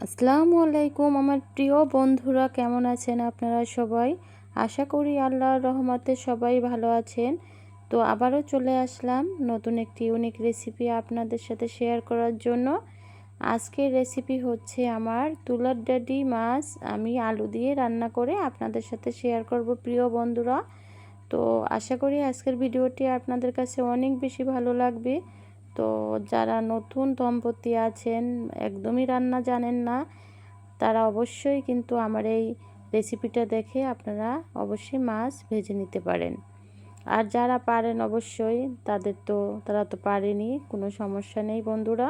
আসসালামু আলাইকুম আমার প্রিয় বন্ধুরা, কেমন আছেন আপনারা সবাই? আশা করি আল্লাহর রহমতে সবাই ভালো আছেন। তো আবারও চলে আসলাম নতুন একটি ইউনিক রেসিপি আপনাদের সাথে শেয়ার করার জন্য। আজকের রেসিপি হচ্ছে আমার তুলার ডাডি মাছ। আমি আলু দিয়ে রান্না করে আপনাদের সাথে শেয়ার করব, প্রিয় বন্ধুরা। তো আশা করি আজকের ভিডিওটি আপনাদের কাছে অনেক বেশি ভালো লাগবে। তো যারা নতুন দম্পতি আছেন, একদমই রান্না জানেন না, তারা অবশ্যই কিন্তু আমার এই রেসিপিটা দেখে আপনারা অবশ্যই মাছ ভেজে নিতে পারেন। আর যারা পারেন অবশ্যই, তাদের তো, তারা তো পারেনি, কোনো সমস্যা নেই বন্ধুরা।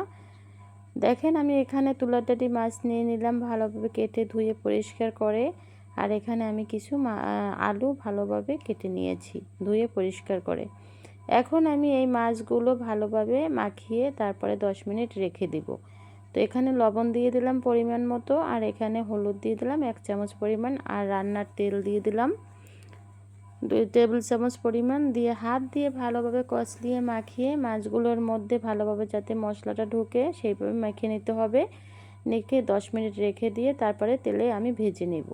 দেখেন আমি এখানে তুলাটাটি মাছ নিয়ে নিলাম ভালোভাবে কেটে ধুয়ে পরিষ্কার করে, আর এখানে আমি কিছু আলু ভালোভাবে কেটে নিয়েছি ধুয়ে পরিষ্কার করে। এখন আমি এই মাছগুলো ভালোভাবে মাখিয়ে তারপরে 10 মিনিট রেখে দিব। তো এখানে লবণ দিয়ে দিলাম পরিমাণ মতো, আর এখানে হলুদ দিয়ে দিলাম এক চামচ পরিমাণ, আর রান্নার তেল দিয়ে দিলাম দুই টেবিল চামচ পরিমাণ, দিয়ে হাত দিয়ে ভালোভাবে কষলিয়ে মাখিয়ে মাছগুলোর মধ্যে ভালোভাবে যাতে মশলাটা ঢুকে সেইভাবে মাখিয়ে নিতে হবে। নেখে দশ মিনিট রেখে দিয়ে তারপরে তেলে আমি ভেজে নেব।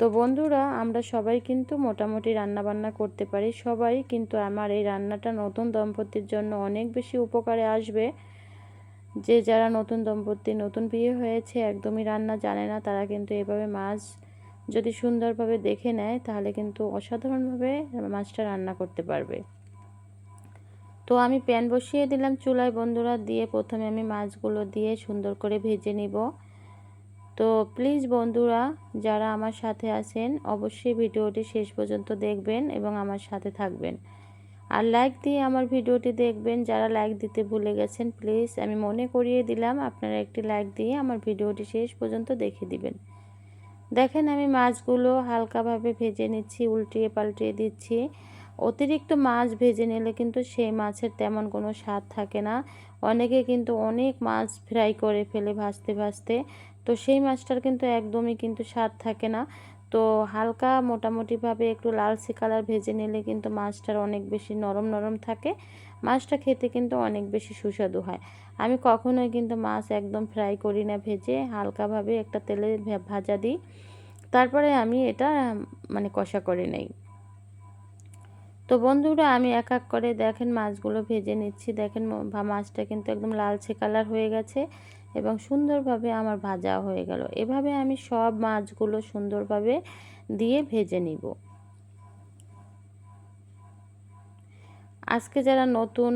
তো বন্ধুরা, আমরা সবাই কিন্তু মোটামুটি রান্না বান্না করতে পারি। সবাই কিন্তু আমার এই রান্নাটা নতুন দম্পতির জন্য অনেক বেশি উপকারে আসবে। যে যারা নতুন দম্পতি, নতুন বিয়ে হয়েছে, একদমই রান্না জানে না, তারা কিন্তু এভাবে মাছ যদি সুন্দরভাবে দেখে নেয়, তাহলে কিন্তু অসাধারণভাবে মাছটা রান্না করতে পারবে। তো আমি প্যান বসিয়ে দিলাম চুলায় বন্ধুরা, দিয়ে প্রথমে আমি মাছগুলো দিয়ে সুন্দর করে ভেজে নিব। তো প্লিজ বন্ধুরা, যারা আমার সাথে আছেন, অবশ্যই ভিডিওটি শেষ পর্যন্ত দেখবেন এবং আমার সাথে থাকবেন। আর লাইক দিয়ে আমার ভিডিওটি দেখবেন। যারা লাইক দিতে ভুলে গেছেন প্লিজ আমি মনে করিয়ে দিলাম, আপনারা একটি লাইক দিয়ে আমার ভিডিওটি শেষ পর্যন্ত দেখে দিবেন। দেখেন আমি মাছগুলো হালকাভাবে ভেজে নিচ্ছি, উল্টিয়ে পাল্টিয়ে দিচ্ছি। অতিরিক্ত মাছ ভেজে নিলে কিন্তু সেই মাছের তেমন কোনো স্বাদ থাকে না। অনেকে কিন্তু অনেক মাছ ফ্রাই করে ফেলে ভাজতে ভাজতে। তো সেই মাছটার কিন্তু একদমই কিন্তু স্বাদ থাকে না। তো হালকা মোটামুটিভাবে একটু লালচে কালার ভেজে নিলে কিন্তু মাছটার অনেক বেশি নরম নরম থাকে। মাছটা খেতে কিন্তু অনেক বেশি সুস্বাদু হয়। আমি কখনোই কিন্তু মাছ একদম ফ্রাই করি না ভেজে, হালকাভাবে একটা তেলে ভাজা দিই। তারপরে আমি এটা মানে কষা করে নেই। তো বন্ধুরা, আমি এক এক করে দেখেন মাছগুলো ভেজে নিচ্ছি। দেখেন মাছটা কিন্তু একদম লালচে কালার হয়ে গেছে। এবং সুন্দরভাবে আমার ভাজা হয়ে গেল। এভাবে আমি সব মাছগুলো সুন্দরভাবে দিয়ে ভেজে নিব। আজকে যারা নতুন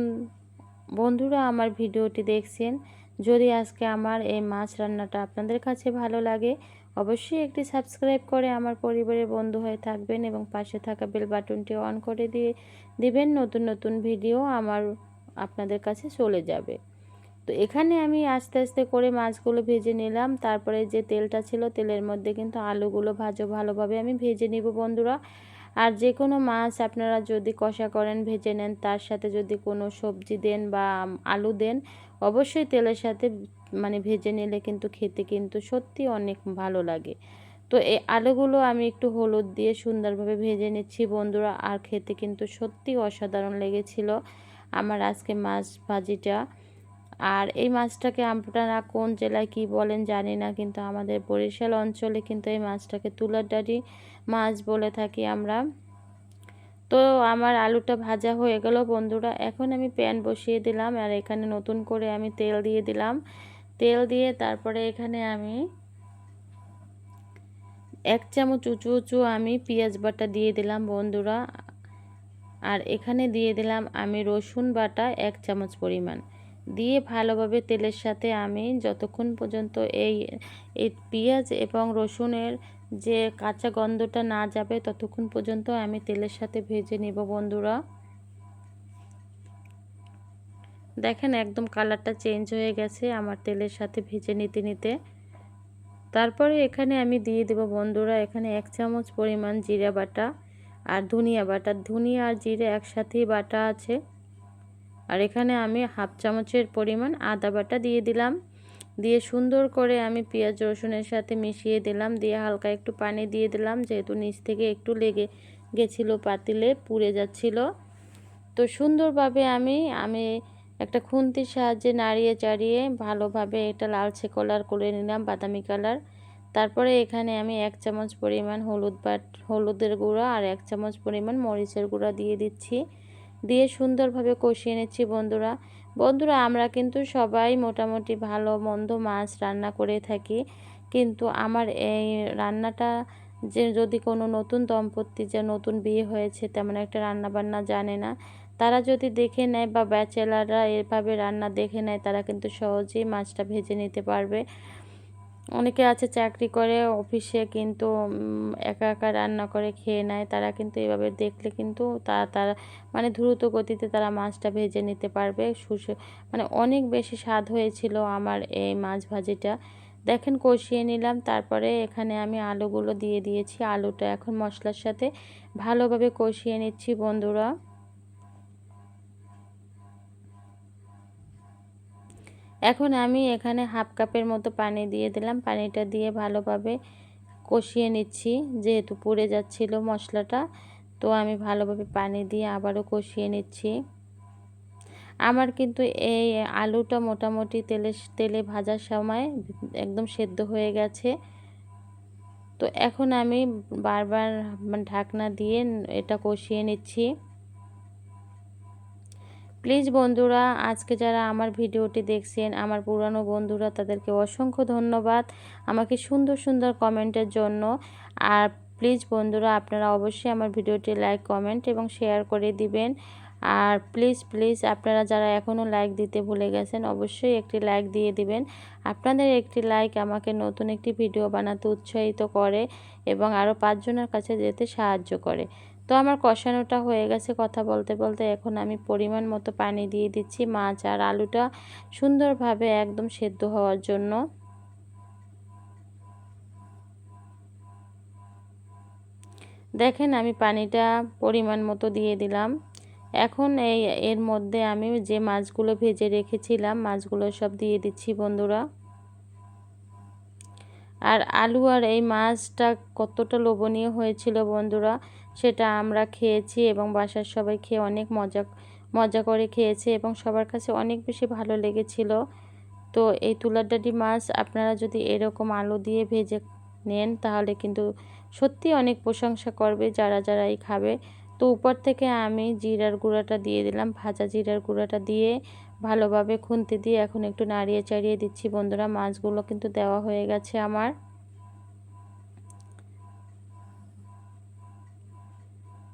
বন্ধুরা আমার ভিডিওটি দেখছেন, যদি আজকে আমার এই মাছ রান্নাটা আপনাদের কাছে ভালো লাগে, অবশ্যই একটি সাবস্ক্রাইব করে আমার পরিবারের বন্ধু হয়ে থাকবেন এবং পাশে থাকা বেল বাটনটি অন করে দিয়ে দিবেন। নতুন নতুন ভিডিও আমার আপনাদের কাছে চলে যাবে। তো এখানে আমি আস্তে আস্তে করে মাছগুলো ভেজে নিলাম। তারপরে যে তেলটা ছিল, তেলের মধ্যে কিন্তু আলুগুলো ভাজো, ভালোভাবে আমি ভেজে নিব বন্ধুরা। আর যে কোনো মাছ আপনারা যদি কষা করেন, ভেজে নেন, তার সাথে যদি কোনো সবজি দেন বা আলু দেন, অবশ্যই তেলের সাথে মানে ভেজে নিলে কিন্তু খেতে কিন্তু সত্যি অনেক ভালো লাগে। তো এই আলুগুলো আমি একটু হলুদ দিয়ে সুন্দরভাবে ভেজে নিচ্ছি বন্ধুরা, আর খেতে কিন্তু সত্যি অসাধারণ লেগেছিল। আমার আজকে মাছ ভাজিটা আর এই মাছটাকে আপনারা কোন জেলায় কি বলেন জানি না, কিন্তু আমাদের বরিশাল অঞ্চলে কিন্তু এই মাছটাকে তুলার ডাডি মাছ বলে থাকি আমরা। তো আমার আলুটা ভাজা হয়ে গেল বন্ধুরা, এখন আমি প্যান বসিয়ে দিলাম আর এখানে নতুন করে আমি তেল দিয়ে দিলাম। তেল দিয়ে তারপরে এখানে আমি এক চামচ উঁচু উঁচু আমি পেঁয়াজ বাটা দিয়ে দিলাম বন্ধুরা। আর এখানে দিয়ে দিলাম আমি রসুন বাটা এক চামচ পরিমাণ। দিয়ে ভালোভাবে তেলের সাথে আমি যতক্ষণ পর্যন্ত এই পেঁয়াজ এবং রসুনের যে কাঁচা গন্ধটা না যাবে ততক্ষণ পর্যন্ত আমি তেলের সাথে ভেজে নেব বন্ধুরা। দেখেন একদম কালারটা চেঞ্জ হয়ে গেছে আমার তেলের সাথে ভেজে নিতে নিতে। তারপরে এখানে আমি দিয়ে দেব বন্ধুরা এখানে এক চামচ পরিমাণ জিরা বাটা আর ধনিয়া বাটা। ধনিয়া আর জিরে একসাথেই বাটা আছে। আর এখানে আমি হাফ চামচের পরিমাণ আদা বাটা দিয়ে দিলাম। দিয়ে সুন্দর করে আমি পেঁয়াজ রসুনের সাথে মিশিয়ে দিলাম। দিয়ে হালকা একটু পানি দিয়ে দিলাম, যেহেতু নিচ থেকে একটু লেগে গেছিল, পাতিলে পুড়ে যাচ্ছিল। তো সুন্দরভাবে আমি আমি একটা খুন্তির সাহায্যে নাড়িয়ে চাড়িয়ে ভালোভাবে এটা লালচে কালার করে নিলাম, বাদামি কালার তারপরে এখানে আমি এক চামচ পরিমাণ হলুদ বাট, হলুদের গুঁড়া আর এক চামচ পরিমাণ মরিচের গুঁড়া দিয়ে দিচ্ছি। দিয়ে সুন্দরভাবে কষিয়ে নিচ্ছি বন্ধুরা। বন্ধুরা, আমরা কিন্তু সবাই মোটামুটি ভালো মন্দ মাছ রান্না করে থাকি। কিন্তু আমার এই রান্নাটা যে যদি কোনো নতুন দম্পতি, যে নতুন বিয়ে হয়েছে, তেমন একটা রান্না বান্না জানে না। তারা যদি দেখে নেয় বা ব্যাচেলাররা এভাবে রান্না দেখে নেয়, তারা কিন্তু সহজেই মাছটা ভেজে নিতে পারবে। অনেকে আছে চাকরি করে অফিসে কিন্তু একা একা রান্না করে খেয়ে নেয়। তারা কিন্তু এভাবে দেখলে কিন্তু তারা তারা মানে দ্রুত গতিতে তারা মাছটা ভেজে নিতে পারবে। সুস মানে অনেক বেশি স্বাদ হয়েছিল আমার এই মাছ ভাজিটা। দেখেন কষিয়ে নিলাম, তারপরে এখানে আমি আলুগুলো দিয়ে দিয়েছি। আলুটা এখন মশলার সাথে ভালোভাবে কষিয়ে নিচ্ছি বন্ধুরা। এখন আমি এখানে হাফ কাপের মতো পানি দিয়ে দিলাম। পানিটা দিয়ে ভালোভাবে কষিয়ে নিচ্ছি। যেহেতু পুড়ে যাচ্ছিল মশলাটা, তো আমি ভালোভাবে পানি দিয়ে আবারও কষিয়ে নিচ্ছি। আমার কিন্তু এই আলুটা মোটামুটি তেলে তেলে ভাজার সময় একদম সেদ্ধ হয়ে গেছে। তো এখন আমি বারবার ঢাকনা দিয়ে এটা কষিয়ে নিচ্ছি। প্লিজ বন্ধুরা, আজকে যারা আমার ভিডিওটি দেখছেন, আমার পুরানো বন্ধুরা, তাদেরকে অসংখ্য ধন্যবাদ আমাকে সুন্দর সুন্দর কমেন্টের জন্য। আর প্লিজ বন্ধুরা, আপনারা অবশ্যই আমার ভিডিওটি লাইক, কমেন্ট এবং শেয়ার করে দিবেন। আর প্লিজ প্লিজ আপনারা যারা এখনও লাইক দিতে ভুলে গেছেন, অবশ্যই একটি লাইক দিয়ে দিবেন। আপনাদের একটি লাইক আমাকে নতুন একটি ভিডিও বানাতে উৎসাহিত করে এবং আরও পাঁচজনের কাছে যেতে সাহায্য করে। তো আমার কষানোটা হয়ে গেছে কথা বলতে বলতে। এখন আমি পরিমাণ মতো পানি দিয়ে দিচ্ছি মাছ আর আলুটা সুন্দরভাবে একদম সেদ্ধ হওয়ার জন্য। দেখেন আমি পানিটা পরিমাণ মতো দিয়ে দিলাম। এখন এই এর মধ্যে আমি যে মাছগুলো ভেজে রেখেছিলাম মাছগুলো সব দিয়ে দিচ্ছি বন্ধুরা। আর আলু আর এই মাছটা কতটা লোভনীয় হয়েছিল বন্ধুরা। সেটা আমরা খেয়েছি এবং বাসার সবাই খেয়ে অনেক মজা মজা করে খেয়েছে এবং সবার কাছে অনেক বেশি ভালো লেগেছিল। তো এই তুলার ডাডি মাছ আপনারা যদি এরকম আলু দিয়ে ভেজে নেন তাহলে কিন্তু সত্যি অনেক প্রশংসা করবে যারা, যারাই খাবে। তো উপর থেকে আমি জিরার গুঁড়াটা দিয়ে দিলাম, ভাজা জিরার গুঁড়াটা দিয়ে ভালোভাবে খুন্তি দিয়ে এখন একটু নাড়িয়ে চাড়িয়ে দিচ্ছি। বন্ধুরা, মাছগুলো কিন্তু দেওয়া হয়ে গেছে আমার।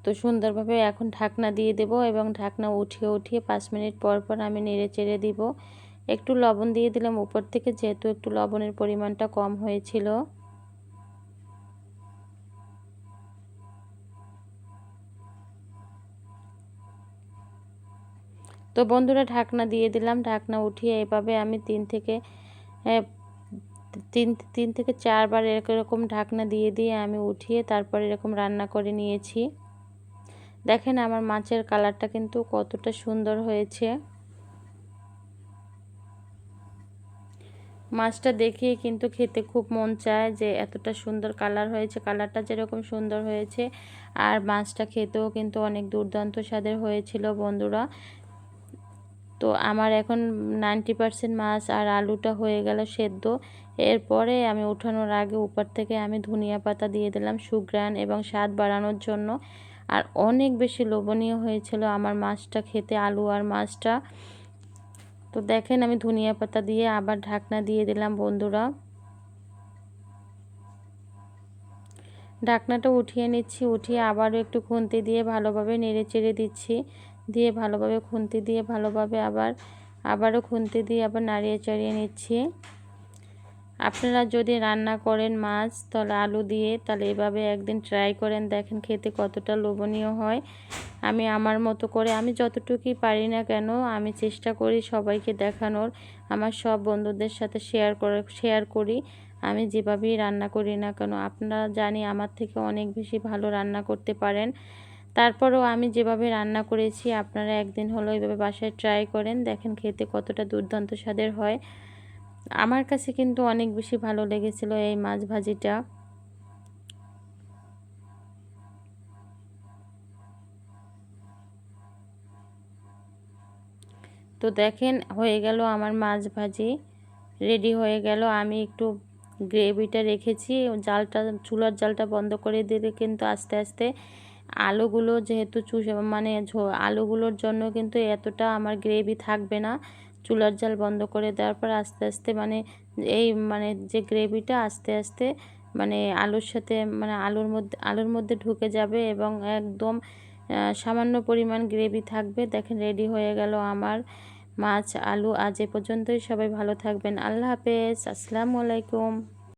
তো সুন্দরভাবে এখন ঢাকনা দিয়ে দেব এবং ঢাকনা উঠিয়ে উঠিয়ে পাঁচ মিনিট পর পর আমি নেড়ে চেড়ে দিব। একটু লবণ দিয়ে দিলাম উপর থেকে যেহেতু একটু লবণের পরিমাণটা কম হয়েছিল। তো বন্ধুরা ঢাকনা দিয়ে দিলাম, ঢাকনা উঠিয়ে এভাবে আমি তিন থেকে তিন তিন থেকে চারবার এরকম ঢাকনা দিয়ে দিয়ে আমি উঠিয়ে তারপর এরকম রান্না করে নিয়েছি। দেখেন আমার মাছের কালারটা কিন্তু কতটা সুন্দর হয়েছে। মাছটা দেখিয়ে কিন্তু খেতে খুব মন চায় যে এতটা সুন্দর কালার হয়েছে, কালারটা যেরকম সুন্দর হয়েছে। আর মাছটা খেতেও কিন্তু অনেক দুর্দান্ত স্বাদের হয়েছিল বন্ধুরা। তো আমার এখন নাইনটি পারসেন্ট মাছ আর আলুটা হয়ে গেল সেদ্ধ। এরপরে আমি উঠানোর আগে উপর থেকে আমি ধনিয়া পাতা দিয়ে দিলাম সুগ্রান এবং স্বাদ বাড়ানোর জন্য। আর অনেক বেশি লোভনীয় হয়েছিল আমার মাছটা খেতে, আলু আর মাছটা। তো দেখেন আমি ধনিয়া পাতা দিয়ে আবার ঢাকনা দিয়ে দিলাম বন্ধুরা। ঢাকনাটা উঠিয়ে নিচ্ছি, উঠিয়ে আবারও একটু খুন্তি দিয়ে ভালোভাবে নেড়ে চেড়ে দিচ্ছি। দিয়ে ভালোভাবে খুন্তি দিয়ে ভালোভাবে আবার, আবারও খুন্তি দিয়ে আবার নাড়িয়ে চাড়িয়ে নিচ্ছি। আপনারা যদি রান্না করেন মাছ, তাহলে আলু দিয়ে, তাহলে এভাবে একদিন ট্রাই করেন, দেখেন খেতে কতটা লোভনীয় হয়। আমি আমার মতো করে, আমি যতটুকুই পারি না কেন, আমি চেষ্টা করি সবাইকে দেখানোর। আমার সব বন্ধুদের সাথে শেয়ার করে শেয়ার করি। আমি যেভাবেই রান্না করি না কেন, আপনারা জানি আমার থেকে অনেক বেশি ভালো রান্না করতে পারেন। তারপরেও আমি যেভাবে রান্না করেছি, আপনারা একদিন হলো এইভাবে বাসায় ট্রাই করেন, দেখেন খেতে কতটা দুর্দান্ত স্বাদের হয়। আমার কাছে কিন্তু অনেক বেশি ভালো লেগেছিল এই মাছ ভাজিটা। তো দেখেন, হয়ে গেল আমার মাছ ভাজি, রেডি হয়ে গেল। আমি একটু গ্রেভিটা রেখেছি, জালটা, চুলার জালটা বন্ধ করে দিলে কিন্তু আস্তে আস্তে আলুগুলো যেহেতু চুষে মানে আলুগুলোর জন্য কিন্তু এতটা আমার গ্রেভি থাকবে না। চুলার জাল বন্ধ করে দেওয়ার পর আস্তে আস্তে মানে এই মানে যে গ্রেভিটা আস্তে আস্তে মানে আলুর সাথে মানে আলুর মধ্যে আলুর মধ্যে ঢুকে যাবে এবং একদম সামান্য পরিমাণ গ্রেভি থাকবে। দেখেন রেডি হয়ে গেল আমার মাছ, আলু আজ এ পর্যন্তই। সবাই ভালো থাকবেন। আল্লাহ হাফেজ। আসসালামু আলাইকুম।